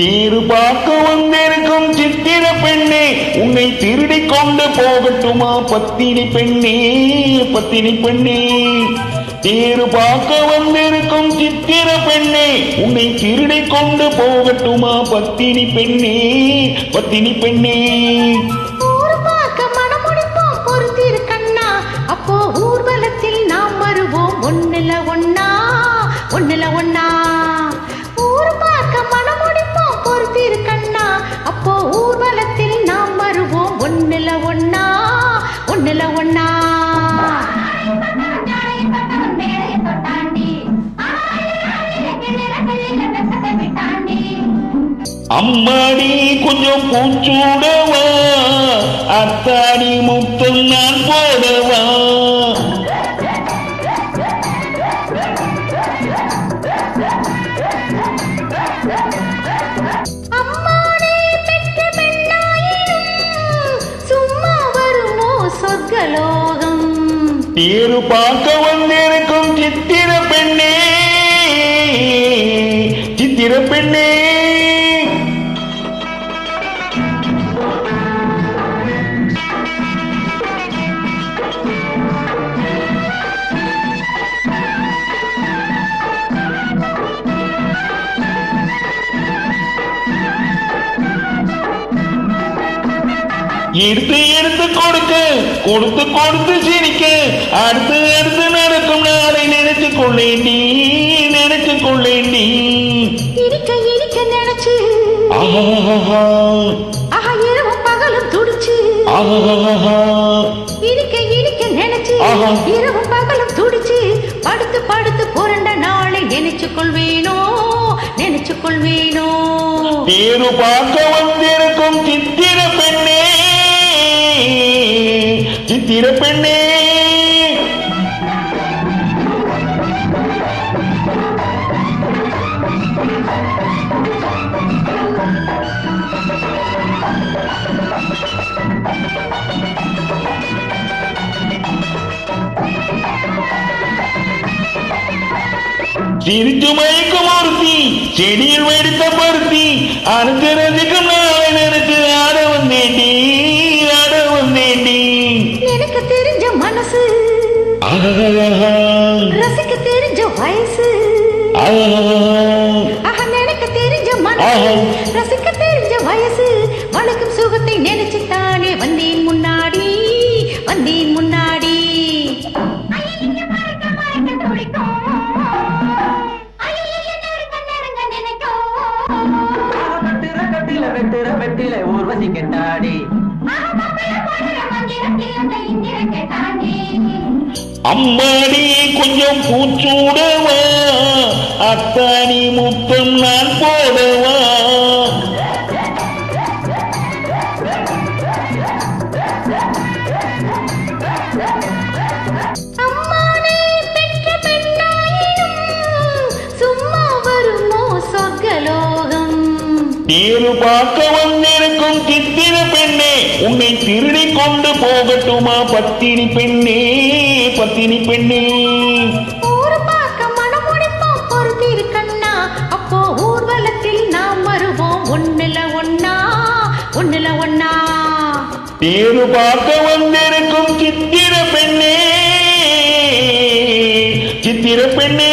தீரு பார்க்க வந்திருக்கும் சித்திர பெண்ணே உன்னை திருடி கொண்டு போகட்டுமா பத்தினி பெண்ணே பத்தினி பெண்ணே? தீரு பார்க்க வந்திருக்கும் சித்திர பெண்ணே உன்னை திருடி கொண்டு போகட்டுமா பத்தினி பெண்ணே பத்தினி பெண்ணே? ஊர் அப்போ ஊர்வலத்தில் நாம் வருவோம் ஒண்ணுல ஒண்ணா ஒண்ணுல ஒண்ணா. அம்மாடி கொஞ்சம் பூச்சூடவா அத்தாடி முத்தம் நான் போடவா. தேரு பார்க்க வந்திருக்கும் சித்திர பெண்ணே சித்திர பெண்ணே. எடுத்து எடுத்து கொடுக்க கொடுத்து கொடுத்து சிரிக்க அடுத்து அடுத்து நடக்கும் நாளை நினைச்சு கொள்ளேண்டி நினைச்சு கொள்ளேண்டி இடிக்க இடிக்க நினைச்சு. ஆஹா ஆஹா இரவும் பகலும் துடிச்சு. ஆஹா இடிக்க இடிக்க நினைச்சு. ஆஹா. இரவும் பகலும் துடிச்சு. படுத்து படுத்து புரண்ட நாளை நினைச்சு கொள்வேனோ நினைச்சு கொள்வேனோ தேரு பார்க்க வந்திருக்கும் சித்திர சித்திர பெண்ணே. சிரித்து மயக்கும் ஒருத்தி செடியில் வெடித்த பருத்தி அனுக்கு ரசிக்க தெரிஞ்ச வயசு. நினைக்க தெரிஞ்ச மனம் ரசிக்க தெரிஞ்ச வயசு. வணக்கம் சுகத்தை நினைச்சுத்தானே வந்தேன் முன்னாடி. வந்தேன் முன்னாடி. வெட்டுற கட்டில வெட்டுற வெட்டில ஊர்வசி கெட்டாடி அம்மாடி கொஞ்சம் பூச்சூடவா. அத்தானி முத்தம் நான் தேரு பார்க்க வந்திருக்கும் சித்திர பெண்ணே உன்னை திருடி கொண்டு போகட்டுமா பத்தினி பெண்ணே பத்தினி பெண்ணே? அப்போ ஊர்வலத்தில் நாம் வருவோம் ஒண்ணுல ஒண்ணா ஒண்ணுல ஒண்ணா. தேரு பார்க்க வந்திருக்கும் சித்திர பெண்ணே சித்திர பெண்ணே.